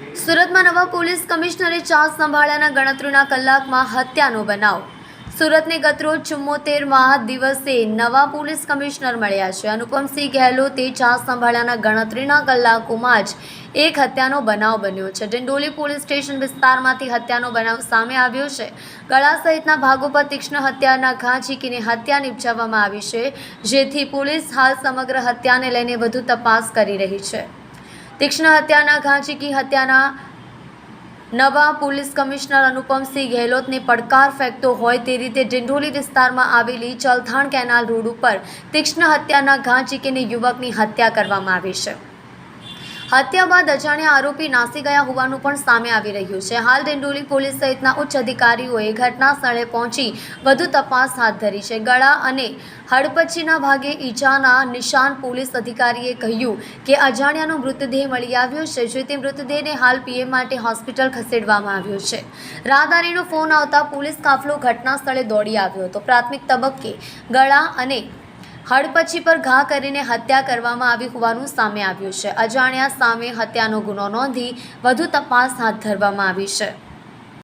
સુરતમાં નવા પોલીસ કમિશનરે ચાર્જ સંભાળ્યાના ગણતરીના કલાકમાં હત્યાનો બનાવ. સુરતને ગતરોજ ચુમ્મોતેરમાં દિવસે નવા પોલીસ કમિશનર મળ્યા છે. અનુપમસિંહ ગેહલોતે ચાર્જ સંભાળ્યાના ગણતરીના કલાકોમાં જ એક હત્યાનો બનાવ બન્યો છે. ડિંડોલી પોલીસ સ્ટેશન વિસ્તારમાંથી હત્યાનો બનાવ સામે આવ્યો છે. ગળા સહિતના ભાગો પર તીક્ષ્ણ હત્યાના ઘા ઝીકીને હત્યા નિપજાવવામાં આવી છે, જેથી પોલીસ હાલ સમગ્ર હત્યાને લઈને વધુ તપાસ કરી રહી છે. તીક્ષ્ણ હત્યાના, ઘાંચીકી હત્યાના, નવા પોલીસ કમિશનર અનુપમસિંહ ગેહલોતને પડકાર ફેંકતો હોય તે રીતે ડિંડોલી વિસ્તારમાં આવેલી ચલથાણ કેનાલ રોડ ઉપર તીક્ષ્ણ હત્યાના ઘા ચીકીને યુવકની હત્યા કરવામાં આવી છે. હત્યા બાદ અજાણ્યા આરોપી નાસી ગયા હોવાનું પણ સામે આવી રહ્યું છે. હાલ ડિંડોલી પોલીસ સહિતના ઉચ્ચ અધિકારીઓએ ઘટના સ્થળે પહોંચી વધુ તપાસ હાથ ધરી છે. ગળા અને હડપચીના ભાગે ઈજાના નિશાન પોલીસ અધિકારીએ કહ્યું કે અજાણ્યાનો મૃતદેહ મળી આવ્યો છે જેથી મૃતદેહને હાલ પીએમ માટે હોસ્પિટલ ખસેડવામાં આવ્યો છે. રાહદારીનો ફોન આવતા પોલીસ કાફલો ઘટના સ્થળે દોડી આવ્યો હતો. પ્રાથમિક તબક્કે ગળા અને હડપચી પર ઘા કરીને હત્યા કરવામાં આવી હોવાનું સામે આવ્યું છે. અજાણ્યા સામે હત્યાનો ગુનો નોંધી વધુ તપાસ હાથ ધરવામાં આવી છે.